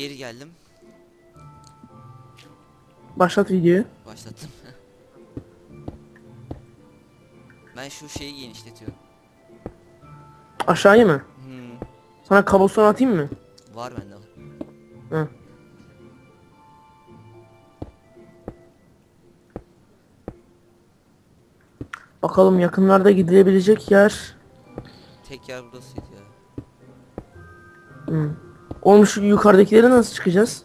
Geri geldim. Başlat videoyu. Başlattım. ben şu şeyi genişletiyorum. Aşağıya mı? Hmm, Sana kabloson atayım mı? var bende var. Hı. Bakalım yakınlarda gidilebilecek yer. Tek yer burasıydı ya. Hı. Oğlum şu yukarıdakileri nasıl çıkacağız?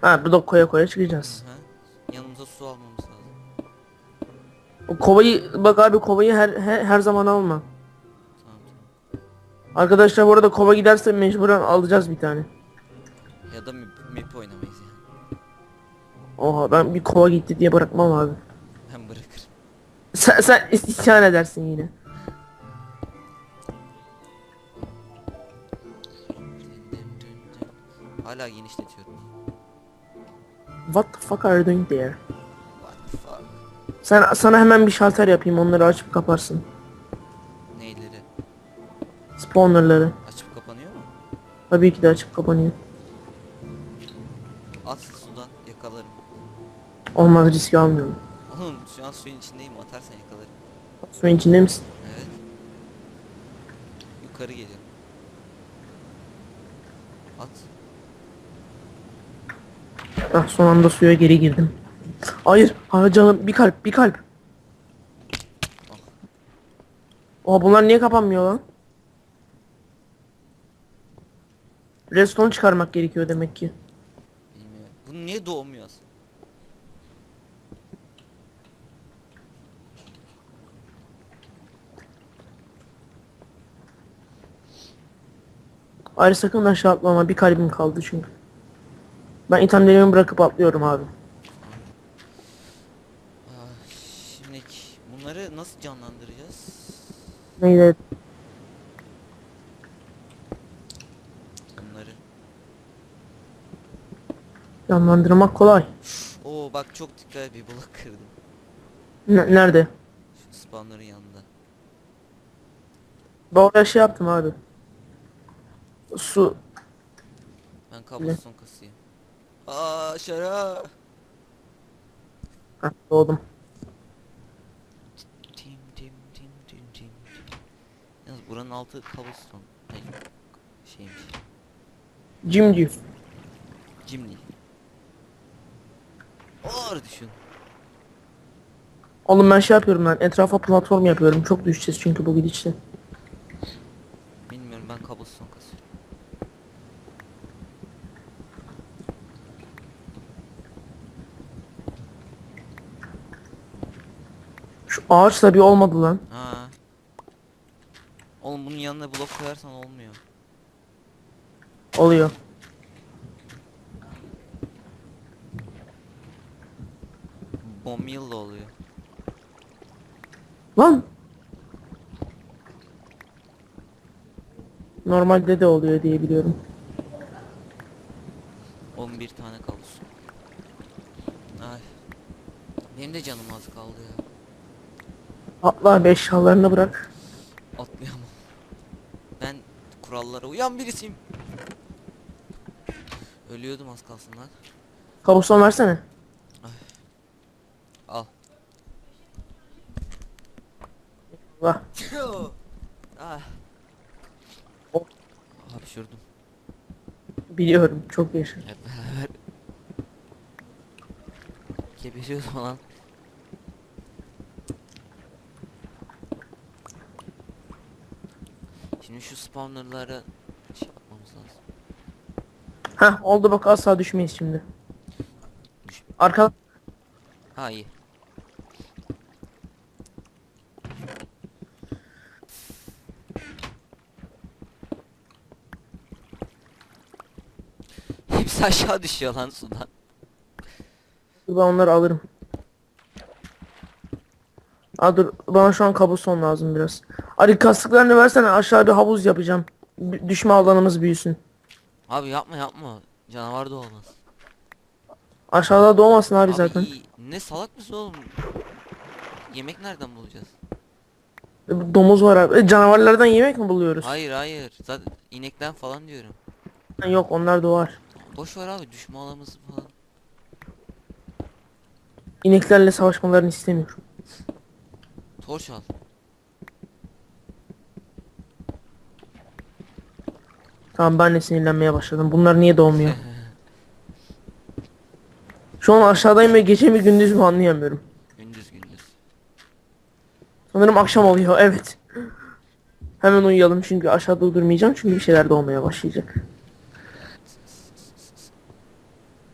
Ha burada koya koya çıkacağız. Hı. Yanımıza su almamız lazım. O kovayı bak abi kovayı her her, her zaman alma. Tamam tamam. Arkadaşlar bu arada kova giderse mecburen alacağız bir tane. Ya da mip, mip oynamayız yani. Oha ben bir kova gitti diye bırakmam abi. Ben bırakırım. Sen, sen isyan edersin yine. Hala genişletiyorum. What the fuck are you doing there? What the fuck? Sen sana hemen bir şalter yapayım onları açıp kaparsın. Neyleri? Spawnerları. Açıp kapanıyor mu? Tabii ki de açıp kapanıyor. At sudan yakalarım. Olmaz riski almıyorum. Oğlum şu an suyun içindeyim atarsan yakalarım. Suyun içinde misin? Evet. Yukarı geliyorum. At. Ah son anda suya geri girdim. Hayır. Hayır canım bir kalp bir kalp. Oha bunlar niye kapanmıyor lan? Redstone çıkarmak gerekiyor demek ki. Bilmiyorum. Bu niye doğmuyor aslında? Hayır sakın aşağı atlama bir kalbim kaldı çünkü. Ben itemlerimi bırakıp atlıyorum abi. Ah, şimdi bunları nasıl canlandıracağız? Neyle? Bunları. Canlandırmak kolay. Oo bak çok dikkat bir blok kırdım. Ne- nerede? Şu spawnların yanında. Ben oraya şey yaptım abi. Su. Ben kabloson kasayım. Aa şara. Heh, doğdum. Tim tim tim tim tim. Yalnız buranın altı cobblestone. Hayır. Şeymiş. Cimci. Cimri. Ağır düşün. Oğlum ben şey yapıyorum lan. Etrafa platform yapıyorum. Çok düşeceğiz çünkü bu gidişle. Bilmiyorum ben cobblestone kasıyorum. Şu ağaç da bir olmadı lan. Ha. Oğlum bunun yanına blok koyarsan olmuyor. Oluyor. Bomb yıl da oluyor. Lan. Normalde de oluyor diye biliyorum. 11 tane kablosun. Ay. Benim de canım az kaldı ya. Atla abi eşyalarını bırak. Atlayamam. Ben kurallara uyan birisiyim. Ölüyordum az kalsın lan. Kabuston versene. Al. Allah. ah. Hop. Hapşurdum. Biliyorum çok yaşa. Geberiyordum lan. Spawnerlara şey yapmamız lazım. Heh oldu bak asla düşmeyiz şimdi. Arka Ha iyi. Hepsi aşağı düşüyor lan sudan. ben onları alırım. Aa dur bana şu an kabuston lazım biraz. Ali kastıklarını versene aşağı bir havuz yapacağım. B- düşme alanımız büyüsün. Abi yapma yapma. Canavar da olmaz. Aşağıda doğmasın abi, Abi zaten. Ne salak mısın oğlum? Yemek nereden bulacağız? E, Domuz var abi. E, canavarlardan yemek mi buluyoruz? Hayır hayır. Zaten inekten falan diyorum. Yok onlar doğar. Boş ver abi düşme alanımız falan. İneklerle savaşmalarını istemiyorum. Torç al. Tamam ben de sinirlenmeye başladım. Bunlar niye doğmuyor? Şu an aşağıdayım ve gece mi gündüz mü anlayamıyorum. gündüz gündüz. Sanırım akşam oluyor evet. Hemen uyuyalım çünkü aşağıda durmayacağım çünkü bir şeyler doğmaya başlayacak.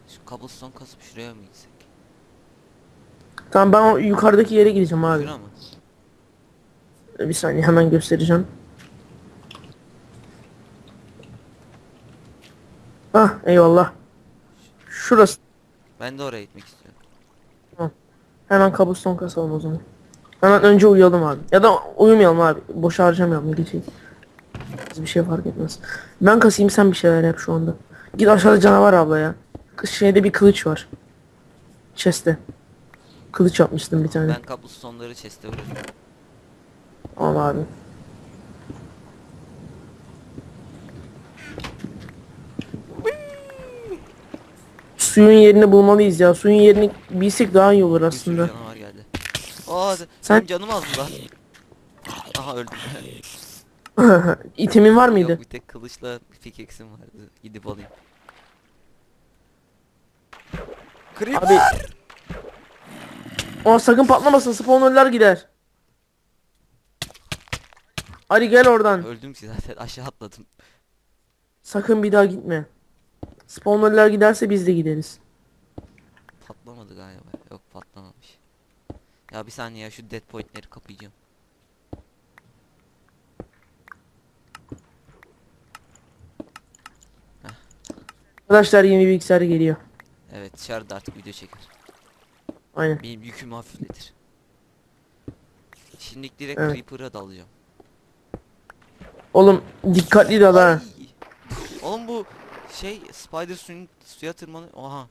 Şu cobblestone kasıp şuraya mı gitsek? Tamam ben o yukarıdaki yere gideceğim abi. Şura mı? Bir saniye hemen göstereceğim. Ah eyvallah. Şurası. Ben de oraya gitmek istiyorum. Hemen kabuston kasalım o zaman. Hemen önce uyuyalım abi. Ya da uyumayalım abi. Boş harcamayalım geceyi. Bir şey fark etmez. Ben kasayım sen bir şeyler yap şu anda. Git aşağıda canavar abla ya. Şeyde bir kılıç var. Chest'te. Kılıç yapmıştım bir tane. Ben cobblestone'ları chest'e bırakıyorum. Al abi. Suyun yerini bulmalıyız ya. Suyun yerini bilsek daha iyi olur aslında. canavar geldi. Aa Sen- Sen... canım az mı lan? Aha öldüm. İtemin var mıydı? Yok bir tek kılıçla pickaxe'im vardı. Gidip alayım. Creeper! Abi. Aa sakın patlamasın. Spawnerlar gider. Ali gel oradan. Öldüm ki zaten aşağı atladım. Sakın bir daha gitme. Spawnerlar giderse biz de gideriz. Patlamadı galiba. Yok patlamamış. Ya bir saniye ya şu dead point'leri kapayacağım. Arkadaşlar yeni bilgisayar geliyor. Evet dışarıda artık video çeker. Aynen. Benim yükümü hafifletir. Şimdilik direkt Evet. Creeper'a dalacağım. Oğlum dikkatli ha. Ay! Oğlum bu şey spider suyun suya tırmanıyor. Oha.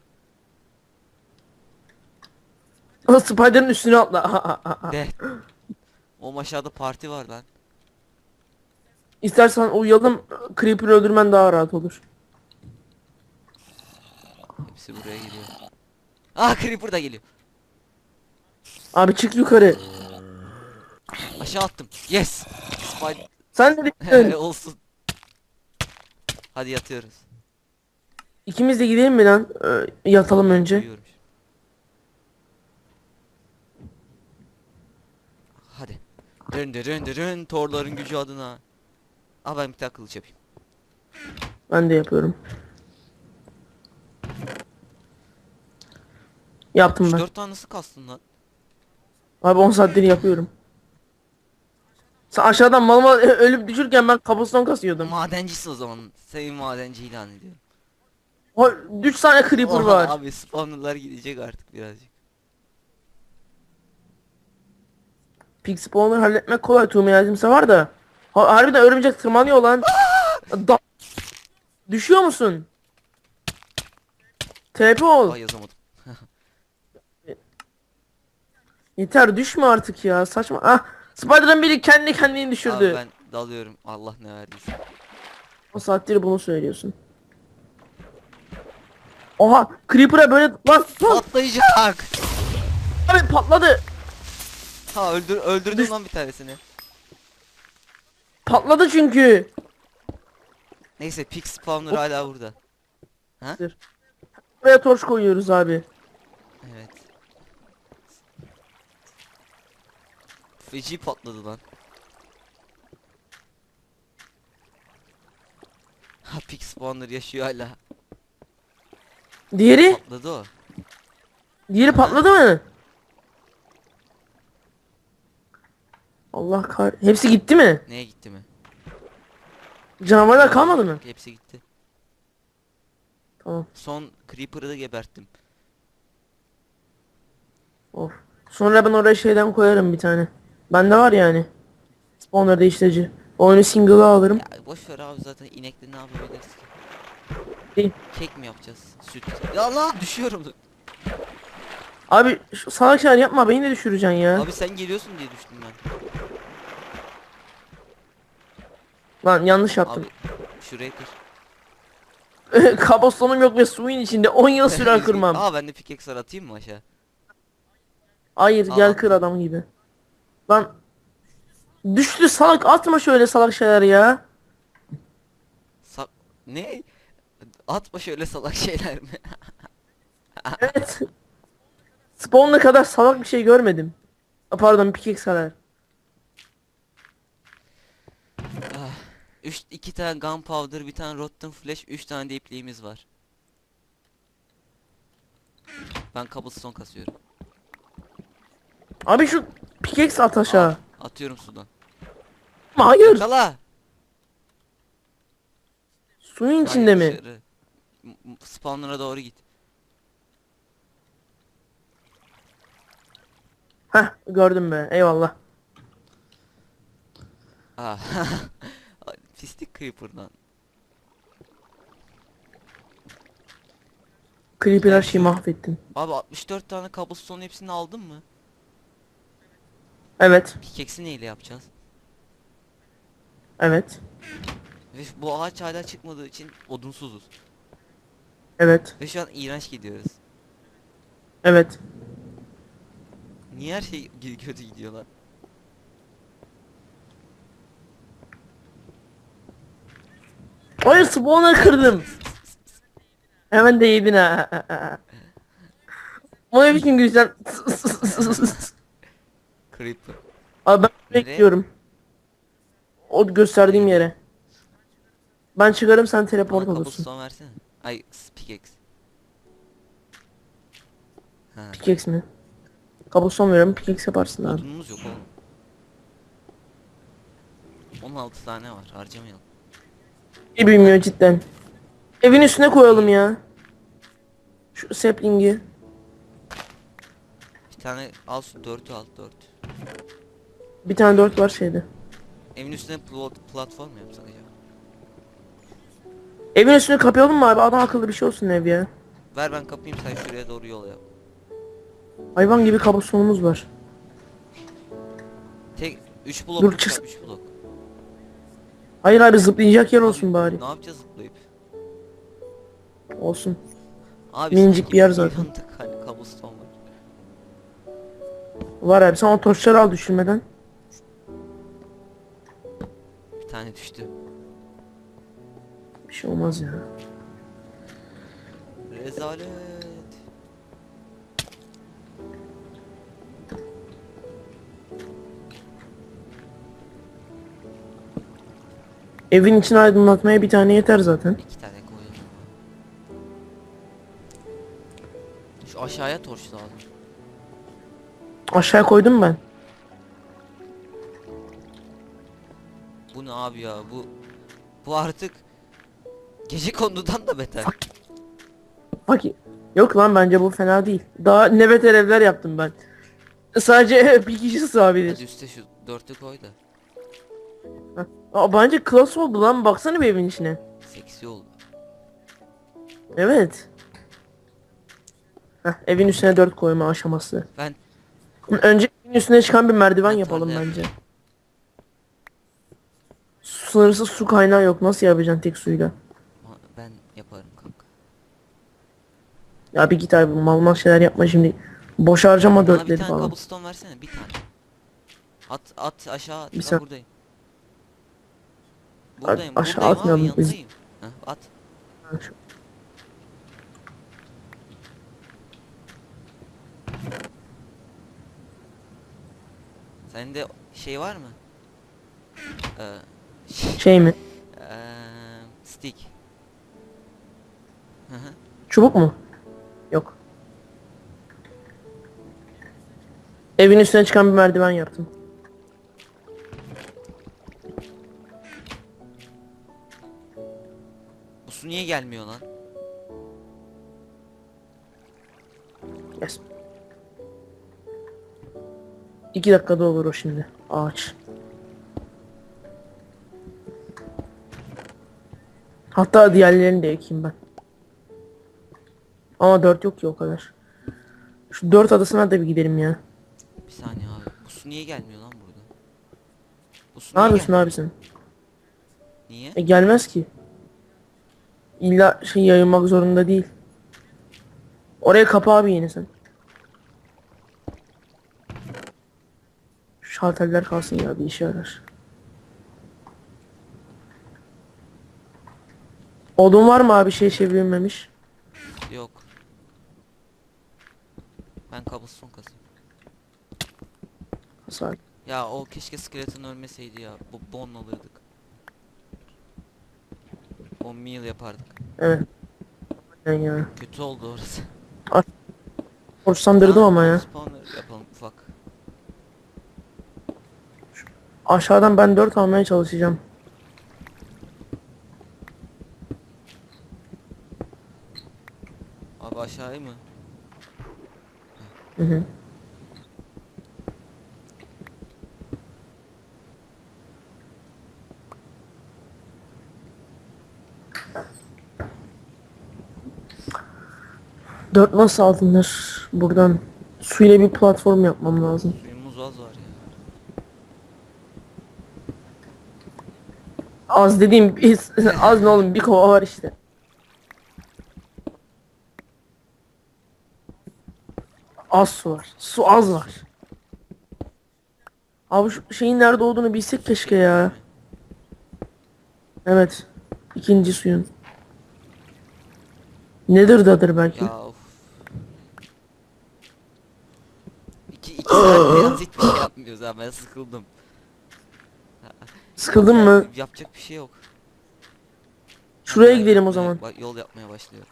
O Spider'ın üstüne atla. De. O aşağıda parti var lan. İstersen uyuyalım. Creeper'ı öldürmen daha rahat olur. Hepsi buraya geliyor. Ah Creeper da geliyor. Abi çık yukarı. Aşağı attım. Yes. Spider Sen de olsun. Hadi yatıyoruz. İkimiz de gidelim mi lan? Ee, yatalım önce. Uyuyorum. Hadi. Dön dön dön dön Thor'ların gücü adına. Aa ben bir tane kılıç yapayım. Ben de yapıyorum. Yaptım ben. 4 tane nasıl kastın lan? Abi 10 saattir yapıyorum. Sen aşağıdan mal mal ölüp düşürken ben kabuston kasıyordum. Madencisin o zaman. Seni madenci ilan ediyorum. O 3 tane creeper Oha var. Abi spawnerlar gidecek artık birazcık. Pig spawner halletmek kolay. Tuğme var da. Ha, harbiden örümcek tırmanıyor lan. Da Düşüyor musun? TP ol. Ay yazamadım. Yeter düşme artık ya. Saçma. Ah. Spider'ın biri kendi kendini düşürdü. Abi ben dalıyorum. Allah ne verdiyse. O saattir bunu söylüyorsun. Oha Creeper'a böyle lan lan Patlayacak. abi patladı. Ha öldür öldürdüm lan bir tanesini. Patladı çünkü. Neyse pig spawner hala burada. Buraya torç koyuyoruz abi. Evet. Feci patladı lan. Ha pig spawner yaşıyor hala. Diğeri? Patladı o. Diğeri patladı mı? Allah kar. Hepsi gitti mi? Neye gitti mi? Canavarlar kalmadı mı? Hepsi gitti. Tamam. Son creeper'ı da geberttim. Of. Sonra ben oraya şeyden koyarım bir tane. Bende var yani. Spawner değiştirici. Oyunu single'a alırım. Ya boş ver abi zaten inekle ne yapabiliriz ki? Değil. Kek mi yapacağız? Süt. Ya lan düşüyorum. Abi şu salak şeyler yapma beni de düşüreceksin ya. Abi sen geliyorsun diye düştüm ben. Lan yanlış yaptım. Abi şurayı kır. Kabustonum yok ve suyun içinde 10 yıl sürer kırmam. Aa ben de pickaxe atayım mı aşağı? Hayır Aa. gel kır adam gibi. Lan düştü salak atma şöyle salak şeyler ya. Sa ne? Atma şöyle salak şeyler mi? Evet. Spawn'la kadar salak bir şey görmedim. Aa, Pardon pickaxe kadar. Ah, üç, iki tane gunpowder, bir tane rotten flesh, üç tane de ipliğimiz var. Ben cobblestone kasıyorum. Abi şu pickaxe at aşağı. Aa, atıyorum sudan. Ama hayır. Kala! Suyun içinde mi? dışarı. M- Spawnlara doğru git. Heh gördüm be eyvallah. Ah. Ay, Pislik creeper'dan. Creeper her şeyi mahvettin. Abi 64 tane cobblestone hepsini aldın mı? Evet. Pickaxe'i neyle yapacağız? Evet. Ve bu ağaç hala çıkmadığı için odunsuzuz. Evet. Ve şu an iğrenç gidiyoruz. Evet. Niye her şey kötü gidiyor lan? Hayır spawn'ı kırdım. Hemen de yedin ha. O ne biçim güzel. Creeper. Abi ben Nereye? bekliyorum. O gösterdiğim yere. Ben çıkarım sen teleport Bana olursun. cobblestone versene. Ay pickaxe. Ha. Pickaxe mi? Kabuston veriyorum pickaxe yaparsın abi. Odunumuz yok oğlum. 16 tane var harcamayalım. İyi bilmiyor cidden. Evin üstüne koyalım ya. Şu sapling'i. Bir tane al şu 4'ü al 4. Bir tane dört var şeyde. Evin üstüne pl- platform mu yapsak acaba? Evin üstüne kapayalım mı abi? Adam akıllı bir şey olsun ev ya. Ver ben kapayım sen şuraya doğru yol yap. Hayvan gibi kabustonumuz var. Tek 3 blok Dur, lütfen, çık- üç blok. Hayır abi zıplayacak yer olsun Abi, bari. Ne yapacağız zıplayıp? Olsun. Abi Minicik bir yer zaten. yanında Var abi sen o torçları al düşürmeden. Bir tane düştü. Bir şey olmaz ya. Rezalet. Evin içini aydınlatmaya bir tane yeter zaten. İki tane koyalım. Şu aşağıya torç lazım. Aşağı koydum ben. Bu ne abi ya bu bu artık gece kondudan da beter. Bak yok lan bence bu fena değil. Daha ne beter evler yaptım ben. Sadece bir kişi Hadi sığabilir. üstte şu dörtlü koy da Aa, bence klas oldu lan baksana bir evin içine. seksi oldu. Evet. Heh, evin üstüne dört koyma aşaması. Ben Önce üstüne çıkan bir merdiven yapalım bence. Sınırsız su kaynağı yok. Nasıl yapacaksın tek suyla? ben yaparım kanka. Ya bir git abi mal mal şeyler yapma şimdi. Boş harcama Bana bir dörtleri tane falan. cobblestone versene bir tane. At at aşağı at. Bir Ben sen- buradayım. Buradayım. aşağı buradayım abi atmayalım biz. yanındayım. Heh, at. Ha, şu- Sende şey var mı? Ee, Şey mi? eee, stick. Hı hı. Çubuk mu? Yok. Evin üstüne çıkan bir merdiven yaptım. Bu su niye gelmiyor lan? Yes. İki dakikada olur o şimdi. Ağaç. Hatta diğerlerini de ekeyim ben. Ama dört yok ki o kadar. Şu dört adasına da bir gidelim ya. Bir saniye abi. Bu su niye gelmiyor lan burada? Bu su Ne niye yapıyorsun gelmiyor? abi sen? Niye? E gelmez ki. İlla şey yayılmak zorunda değil. Oraya kapı abi yeni sen. Şalterler kalsın ya bir işe yarar. Odun var mı abi şey çevrilmemiş? Yok. Ben kabuston kasayım. Hasar. Ya o keşke skeleton ölmeseydi ya. Bu bon alırdık. 10 mil yapardık. Evet. Aynen ya. Kötü oldu orası. Borçlandırdım ama ya. Spawner yapalım Aşağıdan ben 4 almaya çalışacağım. Abi aşağıya mı? Hı hı. Dört nasıl alınır buradan? Suyla bir platform yapmam lazım. Suyumuz az var ya. Az dediğim biz az ne oğlum bir kova var işte. Az su var. Su az var. Abi şu şeyin nerede olduğunu bilsek keşke ya. Evet. İkinci suyun. Nedir dadır belki. Ya of. İki, iki saat yalnız hiçbir şey yapmıyoruz ha ben sıkıldım. Sıkıldın mı? Yapacak bir şey yok. Şuraya Ben gidelim o yapmaya- zaman. yol yapmaya başlıyorum.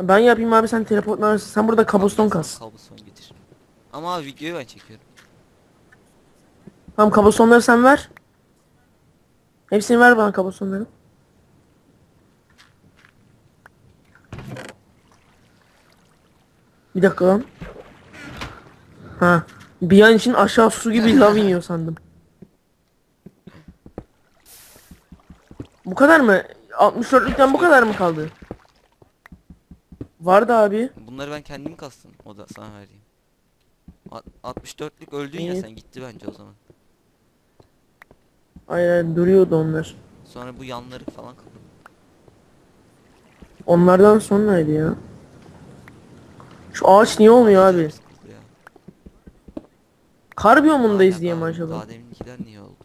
Ben yapayım abi sen teleportlarsın. Sen burada kabuston kas. Kabuston getir. Ama abi videoyu ben çekiyorum. Tamam kabustonları sen ver. Hepsini ver bana kabustonları. Bir dakika lan. Ha. Bir an için aşağı su gibi lav iniyor sandım. Bu kadar mı? 64'lükten bu kadar mı kaldı? Vardı abi. Bunları ben kendim kastım. O da sana vereyim. Alt- 64'lük öldün ya İyi. sen gitti bence o zaman. Aynen duruyordu onlar. Sonra bu yanları falan kapı. Onlardan sonraydı ya. Şu ağaç niye olmuyor abi? Sıkıldı ya. Kar biyomundayız Aynen diye mi acaba? Daha deminkiler niye oldu?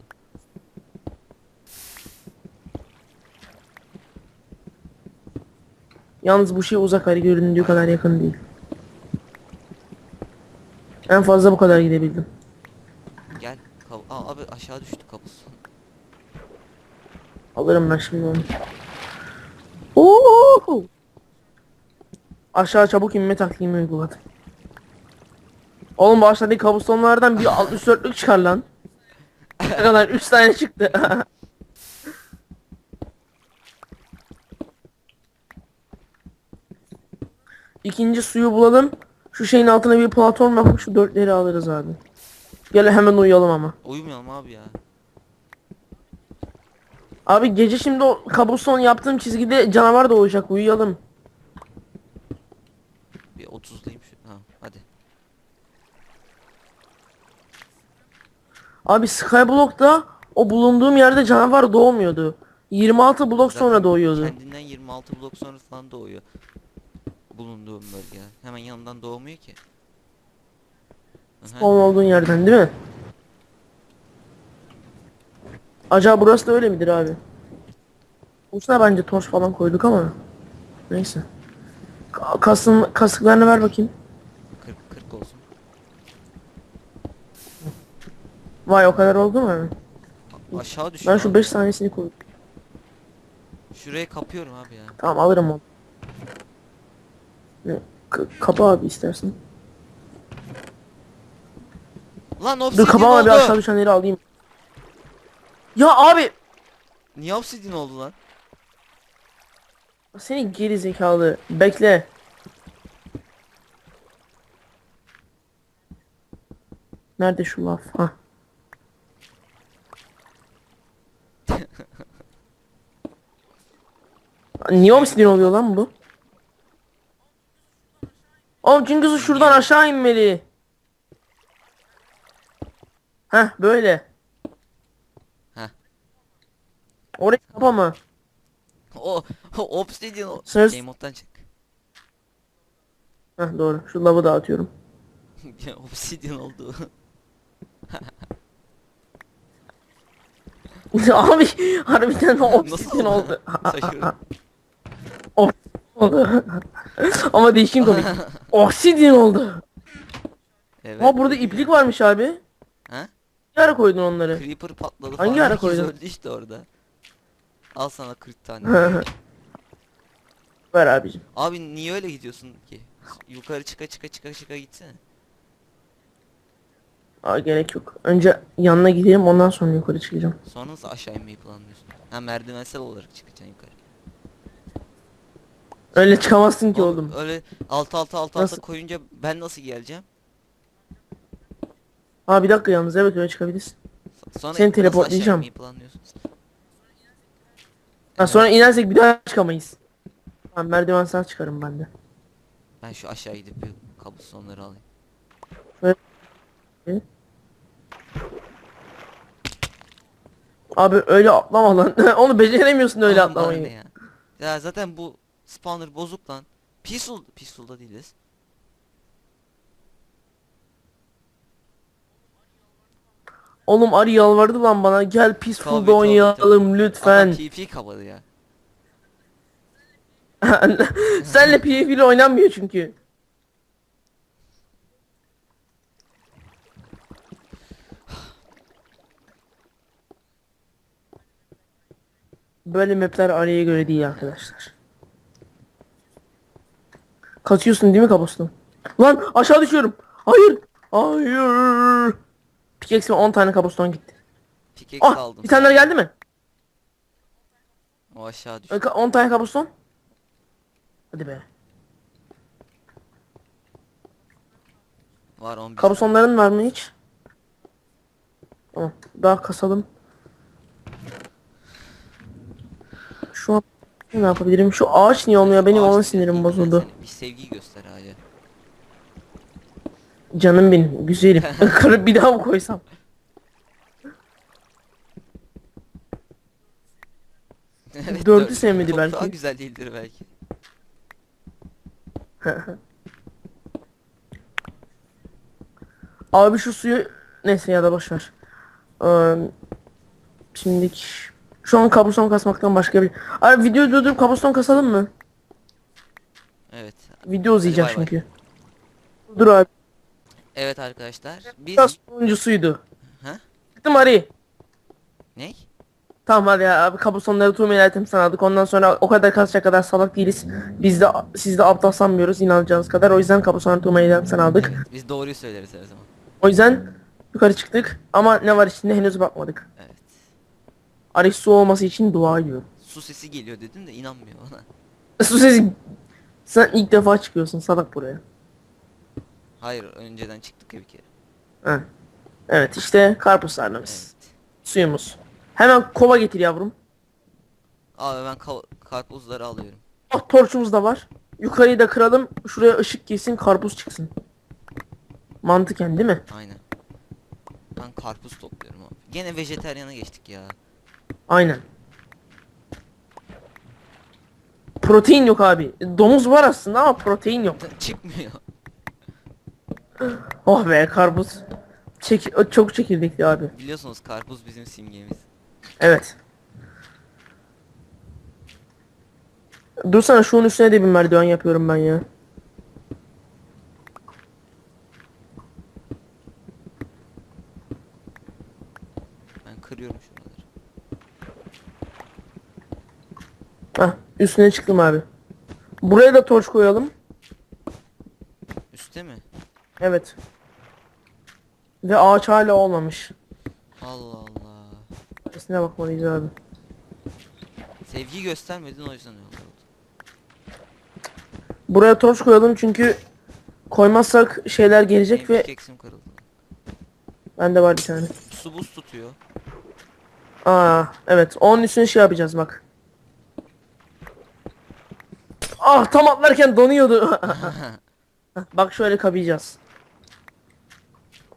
Yalnız bu şey uzak hali göründüğü kadar yakın değil. En fazla bu kadar gidebildim. Gel. Kab Aa, abi aşağı düştü kapısı. Alırım ben şimdi onu. Oo! Aşağı çabuk inme taktiğimi uyguladım. Oğlum bu aşağıdaki kabustonlardan bir 64'lük çıkar lan. Ne kadar 3 tane çıktı. İkinci suyu bulalım. Şu şeyin altına bir platform yapıp şu dörtleri alırız abi. Gel hemen uyuyalım ama. Uyumayalım abi ya. Abi gece şimdi o kabuston yaptığım çizgide canavar doğacak uyuyalım. Bir 30'layım şu. Ha hadi. Abi Skyblock'ta o bulunduğum yerde canavar doğmuyordu. 26 blok sonra Zaten doğuyordu. Kendinden 26 blok sonra falan doğuyor. Bulunduğum bölge. Hemen yanından doğmuyor ki. Onun olduğun yerden değil mi? Acaba burası da öyle midir abi? Uçuna bence torç falan koyduk ama. Neyse. Ka- Kasın, kasıklarını ver bakayım. 40 40 olsun. Vay o kadar oldu mu? abi? A- Aşağı düşüyor. Ben şu abi. 5 tanesini koydum. Şuraya kapıyorum abi ya. Tamam alırım onu. K- kapa abi istersen. Lan Dur obsidian kapağıma oldu. bir aşağı düşenleri alayım. Ya abi Niye obsidian oldu lan? Seni geri zekalı. Bekle. Nerede şu laf? Ha. Niye obsidian oluyor lan bu? Oğlum su şuradan aşağı inmeli. Heh böyle. Heh. Orayı kapama. O, o obsidian o. Söz- moddan çık. Heh doğru. Şu lavı dağıtıyorum. obsidian oldu. Abi harbiden Nasıl oldu. Şaşırdım. Oldu. Ama değişkin komik. Obsidyen oldu. Evet. Ama burada iplik varmış abi. Ha? Hangi ara koydun onları? Creeper patladı Hangi falan. ara Herkes koydun? öldü işte orada. Al sana 40 tane. Ver abicim. Abi niye öyle gidiyorsun ki? Yukarı çıka çıka çıka çıka gitsene. Aa, gerek yok. Önce yanına gidelim ondan sonra yukarı çıkacağım. Sonra nasıl aşağı inmeyi planlıyorsun? Ha merdivensel olarak çıkacaksın yukarı. Öyle çıkamazsın ki Oğlum. Öyle alt alta alt alta Nasıl? koyunca ben nasıl geleceğim? Aa bir dakika yalnız evet öyle çıkabilirsin. Sonra Seni teleportlayacağım. Ha, sonra inersek bir daha çıkamayız. Tamam merdiven sağ çıkarım ben de. Ben şu aşağı gidip bir kabustonları alayım. Abi öyle atlama lan. Onu beceremiyorsun öyle Oğlum atlamayı. Ya. ya zaten bu spawner bozuk lan. Peaceful, peaceful'da değiliz. Oğlum Ari yalvardı lan bana gel Peaceful'da Tabii, tabii, oynayalım Adam lütfen. TP kapadı ya. Senle PvP ile oynanmıyor çünkü. Böyle mapler araya göre değil arkadaşlar. Kaçıyorsun değil mi kabuston? Lan aşağı düşüyorum. Hayır. Hayır. Pickaxe'ime 10 tane kabuston gitti. Pickaxe Ah aldım. bir tane geldi mi? O aşağı düştü. Ka- 10 tane kabuston. Hadi be. Var 11. Kabustonların var mı hiç? Tamam. Daha kasalım. Şu an ne yapabilirim? Şu ağaç niye olmuyor? Benim değil, sinirim bozuldu. Bir sevgi göster ağaca. Canım benim, güzelim. Kırıp bir daha mı koysam? evet, Dördü sevmedi belki. güzel değildir belki. Abi şu suyu neyse ya da boş ver. Ee, şimdilik şu an kabuston kasmaktan başka bir... Abi videoyu durdurup kabuston kasalım mı? Evet. Video uzayacak bay bay. çünkü. Dur abi. Evet arkadaşlar. Biz Biraz sonuncusuydu. Ha? Çıktım Ari. ne? Tamam hadi ya abi kabustonları tuğmeli item sanadık. Ondan sonra o kadar kasacak kadar salak değiliz. Biz de siz de aptal sanmıyoruz inanacağınız kadar. O yüzden kabustonları tuğmeli item sanadık. Evet, biz doğruyu söyleriz her zaman. O yüzden yukarı çıktık. Ama ne var içinde henüz bakmadık. Evet. Ari su olması için dua ediyorum. Su sesi geliyor dedim de inanmıyor bana. Su sesi... Sen ilk defa çıkıyorsun salak buraya. Hayır önceden çıktık ya bir kere. Ha. Evet işte karpuz sarnamız. Evet. Suyumuz. Hemen kova getir yavrum. Abi ben ka- karpuzları alıyorum. Oh torçumuz da var. Yukarıyı da kıralım. Şuraya ışık girsin karpuz çıksın. Mantıken değil mi? Aynen. Ben karpuz topluyorum abi. Gene vejetaryana geçtik ya. Aynen. Protein yok abi. Domuz var aslında ama protein yok. Çıkmıyor. Oh be karpuz. Çek çok çekirdekli abi. Biliyorsunuz karpuz bizim simgemiz. Evet. Dursana şunun üstüne de bir merdiven yapıyorum ben ya. Ben kırıyorum şuraları. Hah üstüne çıktım abi. Buraya da torç koyalım. Üste mi? Evet. Ve ağaç hala olmamış. Allah Allah. Üstüne bakmalıyız abi. Sevgi göstermedin o yüzden öyle oldu. Buraya torç koyalım çünkü koymazsak şeyler gelecek Benim ve pickaxe'im kırıldı. bende var bir tane. Su buz tutuyor. Aa evet onun üstüne şey yapacağız bak. Ah tam atlarken donuyordu. bak şöyle kapayacağız.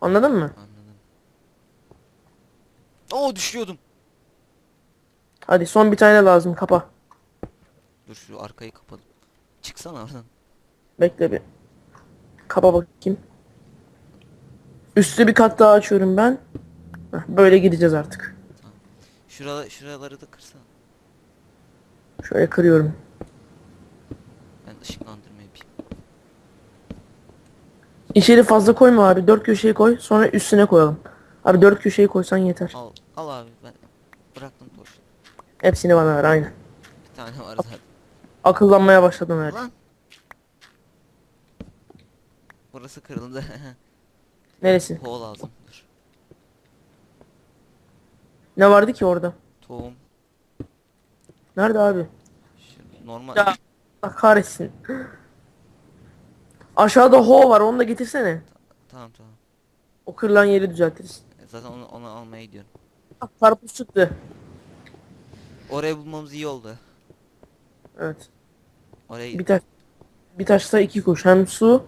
Anladın mı? Anladım. Oo düşüyordum. Hadi son bir tane lazım kapa. Dur şu arkayı kapadım. Çıksana oradan. Bekle bir. Kapa bakayım. Üstü bir kat daha açıyorum ben. Heh, böyle gideceğiz artık. Şurada şuraları da kırsana. Şöyle kırıyorum. Işıklandırma yapayım. İçeri fazla koyma abi. Dört köşeyi koy. Sonra üstüne koyalım. Abi dört köşeyi koysan yeter. Al al abi ben bıraktım toş. Hepsini bana ver aynen. Bir tane var zaten. Akıllanmaya başladım evet. Lan. Burası kırıldı. Neresi? Hol lazım. Dur. Ne vardı ki orada? Tohum. Nerede abi? Şu normal. Ya Allah kahretsin. Aşağıda ho var onu da getirsene. Tamam tamam. O kırılan yeri düzeltiriz. E, Zaten onu, onu almaya gidiyorum. Ah, karpuz çıktı. Orayı bulmamız iyi oldu. Evet. Orayı Bir taş. Bir taşta iki kuş. Hem su.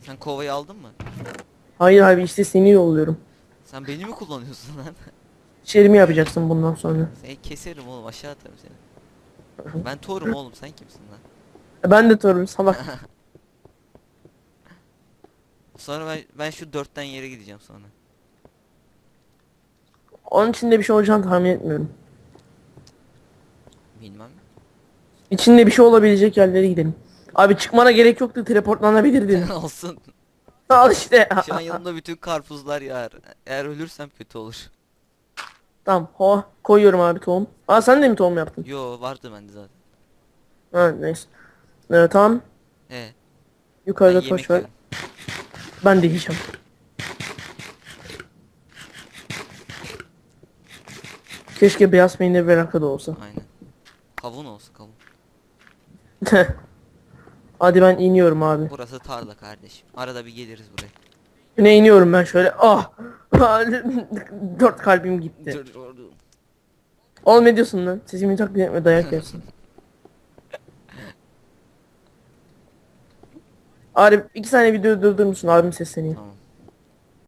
sen kovayı aldın mı? Hayır abi işte seni yolluyorum. Sen beni mi kullanıyorsun lan? İşlerimi yapacaksın bundan sonra. Seni keserim oğlum aşağı atarım seni. Ben Thor'um oğlum sen kimsin lan? Ben de torunum salak. Sonra ben, ben şu dörtten yere gideceğim sonra. Onun içinde bir şey olacağını tahmin etmiyorum. Bilmem. İçinde bir şey olabilecek yerlere gidelim. Abi çıkmana gerek yoktu teleportlanabilirdin. Olsun. Al işte. Şu an yanımda bütün karpuzlar yağar. Eğer ölürsem kötü olur. Tamam ho koyuyorum abi tohum. Aa sen de mi tohum yaptın? Yo vardı bende zaten. Ha neyse. Evet tamam. He. Ben Yukarıda yemek taş var. Ben de yiyeceğim. Keşke beyaz peynir ve rakı da olsa. Aynen. Kavun olsun kavun. Hadi ben iniyorum abi. Burası tarla kardeşim. Arada bir geliriz buraya. Ne iniyorum ben şöyle. Ah! Dört kalbim gitti. Oğlum ne diyorsun lan? Sesimi taklit etme dayak yersin. Abi iki saniye video durdurur musun? Abim sesleniyor. Tamam.